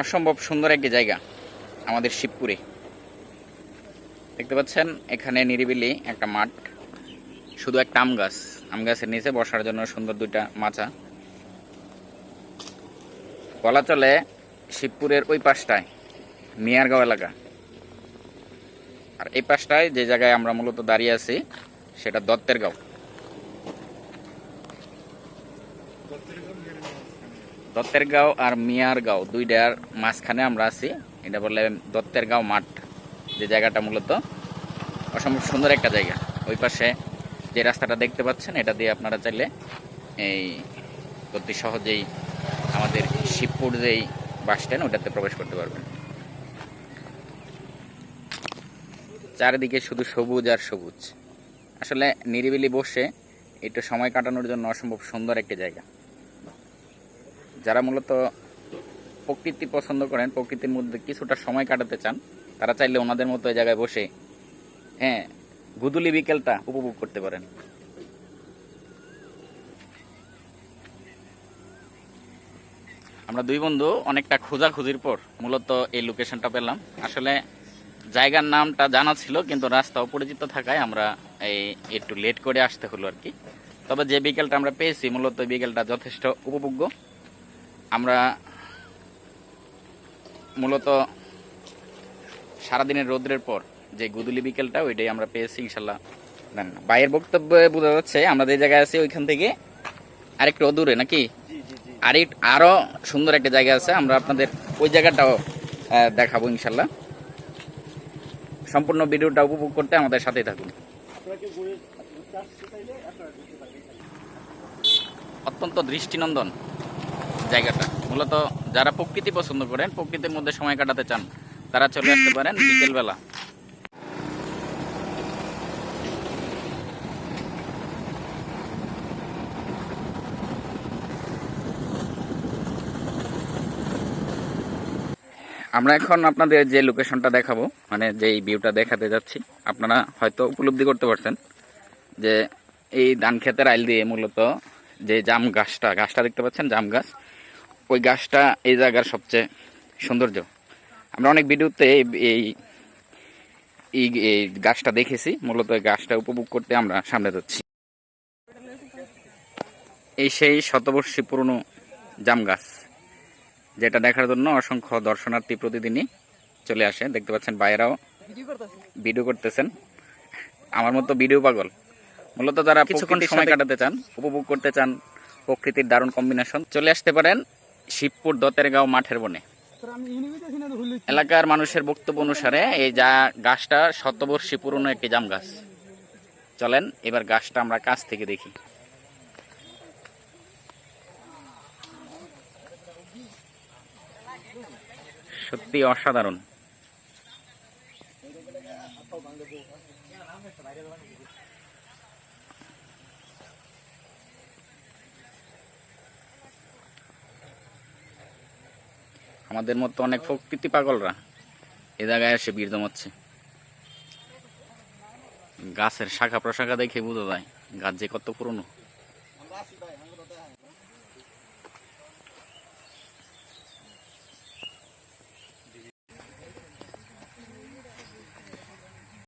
অসম্ভব সুন্দর একটি জায়গা আমাদের শিবপুরে। দেখতে পাচ্ছেন, এখানে নিরিবিলি একটা মাঠ, শুধু একটা আম গাছ। আম গাছের নিচে বসার জন্য সুন্দর দুইটা মাচা। বলা চলে, শিবপুরের ওই পাশটায় মিয়ারগাঁও এলাকা। আর এই পাশটায় যে জায়গায় আমরা মূলত দাঁড়িয়ে আছি, সেটা দত্তের গাঁও। দত্তের গাঁও আর মিয়ার গাঁও দুইটার মাঝখানে আমরা আছি। এটা বলে দত্তের গাঁও মাঠ যে জায়গাটা মূলত, অসম্ভব সুন্দর একটা জায়গা। ওই পাশে যে রাস্তাটা দেখতে পাচ্ছেন, এটা দিয়ে আপনারা চাইলে এই অতি সহজেই আমাদের শিবপুর যেই বাস স্ট্যান্ড, ওটাতে প্রবেশ করতে পারবেন। চারিদিকে শুধু সবুজ আর সবুজ। আসলে নিরিবিলি বসে একটু সময় কাটানোর জন্য অসম্ভব সুন্দর একটি জায়গা। যারা মূলত প্রকৃতি পছন্দ করেন, প্রকৃতির মধ্যে কিছুটা সময় কাটাতে চান, তারা চাইলে ওনাদের মতো এই জায়গায় বসে হ্যাঁ গুদুলি বিকেলটা উপভোগ করতে পারেন। আমরা দুই বন্ধু অনেকটা খোঁজাখুঁজির পর মূলত এই লোকেশনটা পেলাম। আসলে জায়গার নামটা জানা ছিল, কিন্তু রাস্তা অপরিচিত থাকায় আমরা এই একটু লেট করে আসতে হলো আর কি। তবে যে বিকেলটা আমরা পেয়েছি, মূলত বিকেলটা যথেষ্ট উপভোগ্য। আমরা মূলত সারাদিনের রোদ্রের পর যে গুদুলি বিকেলটা ওইটাই আমরা পেয়েছি ইনশাল্লাহ। না না বাইরের বক্তব্যে বোঝা যাচ্ছে আমরা যে জায়গায় আছি ওইখান থেকে আরেকটু অদূরে নাকি? আর আরও সুন্দর একটা জায়গা আছে আমরা আপনাদের ওই জায়গাটাও দেখাবো ইনশাল্লাহ। সম্পূর্ণ ভিডিওটা উপভোগ করতে আমাদের সাথেই থাকুন। অত্যন্ত দৃষ্টিনন্দন। জায়গাটা। মূলত যারা প্রকৃতি পছন্দ করেন, প্রকৃতির মধ্যে সময় কাটাতে চান, তারা চলে আসতে পারেন বিকেলবেলা। আমরা এখন আপনাদের যে লোকেশনটা দেখাবো মানে যেই ভিউটা দেখাতে যাচ্ছি, আপনারা হয়তো উপলব্ধি করতে পারছেন যে এই ধান ক্ষেতের আইল দিয়ে মূলত যে জাম গাছটা গাছটা দেখতে পাচ্ছেন? জাম গাছ। ওই গাছটা এই জায়গার সবচেয়ে সৌন্দর্য। আমরা অনেক ভিডিওতে এই- এই গাছটা দেখেছি। মূলত এই গাছটা উপভোগ করতে আমরা সামনে যাচ্ছি। এই সেই শতবর্ষী পুরনো জাম গাছ যেটা দেখার জন্য অসংখ্য দর্শনার্থী প্রতিদিনই চলে আসে। দেখতে পাচ্ছেন বাইরেও ভিডিও করতেছেন? আমার মতো ভিডিও পাগল। মূলত যারা কিছুক্ষণ সময় কাটাতে চান উপভোগ করতে চান প্রকৃতির দারুণ কম্বিনেশন চলে আসতে পারেন শিবপুর দতেরগাঁও মাঠের বনে। এলাকার মানুষের বক্তব্য অনুসারে এই যা গাছটা শতবর্ষী পুরনো একটি জাম গাছ। চলেন, এবার গাছটা আমরা কাছ থেকে দেখি। সত্যি অসাধারণ। আমাদের মতো অনেক প্রকৃতি পাগলরা এ জায়গায় এসে বীর জমাচ্ছে গাছের শাখা প্রশাখা দেখে বোঝা যায়, গাছ যে কত পুরনো।